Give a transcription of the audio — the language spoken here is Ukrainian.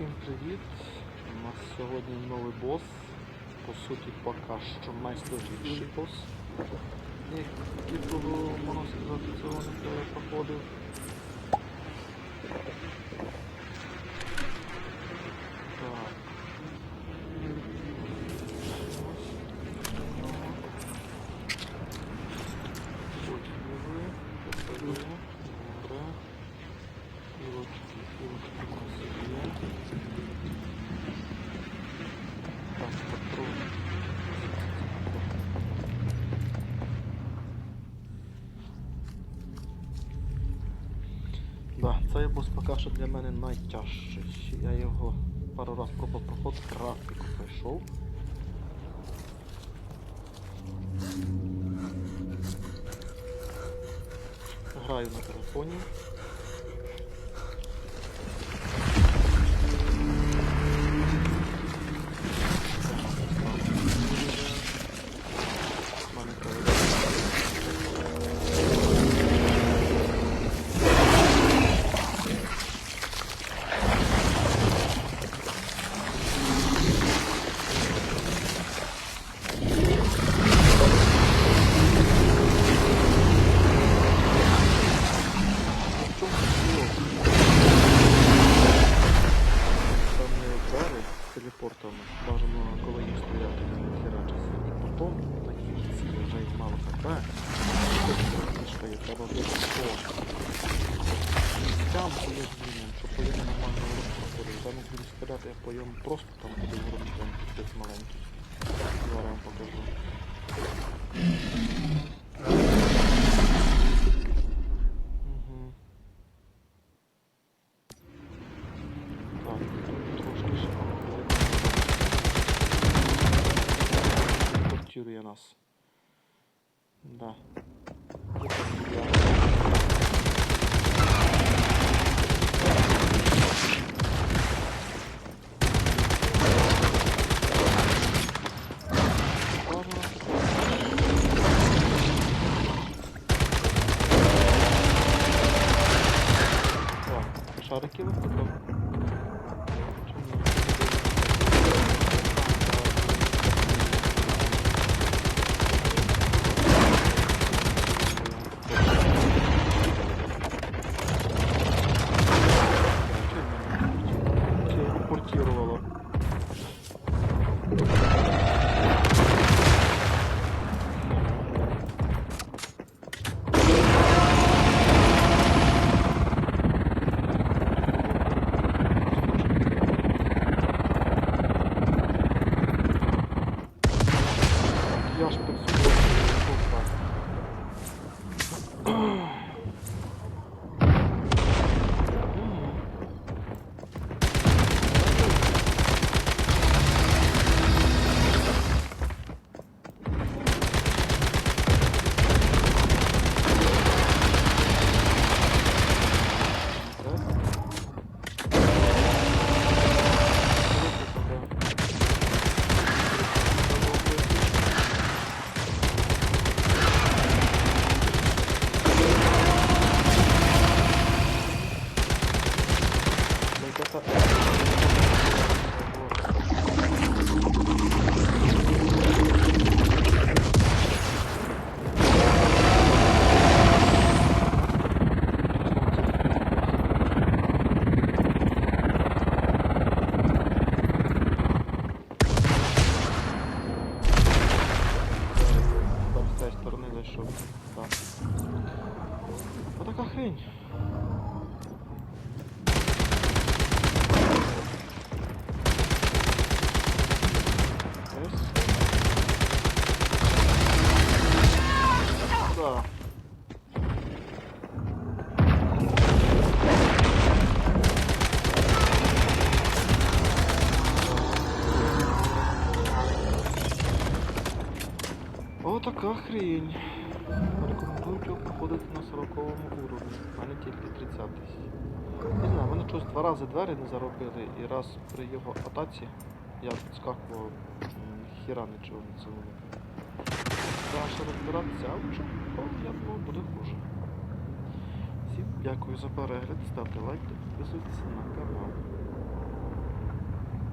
Всім привіт! У нас сьогодні новий бос. По суті, поки що найсложніший бос. Якого, можна сказати, цього не проходив. Добре. Ілочки у нас є. Так, патрон. Да, цей бос поки що для мене найтяжчий. Я його пару раз пробував проходити, графіку пройшов. Граю на телефоні. їх мало хп. Мішка є, треба вбити що. Там є змінюємо, щоб по йому нормально урок проходив. Там як буду стріляти, я по йому просто там буде урок там десь маленький. Зараз я вам покажу. Угу. Да. Шарики випадок. Oh. Цієї сторони зайшов. Так. Отака хрень. Отака хрень. Рекомендую його проходити на 40 уровні, а не тільки 30 Не знаю, вони щось два рази двері не заробили і раз при його атаці я підскакував, нічого не цілого. Треба розбиратися, а я думав, буде хуже. Всім дякую за перегляд, ставте лайк підписуйтесь на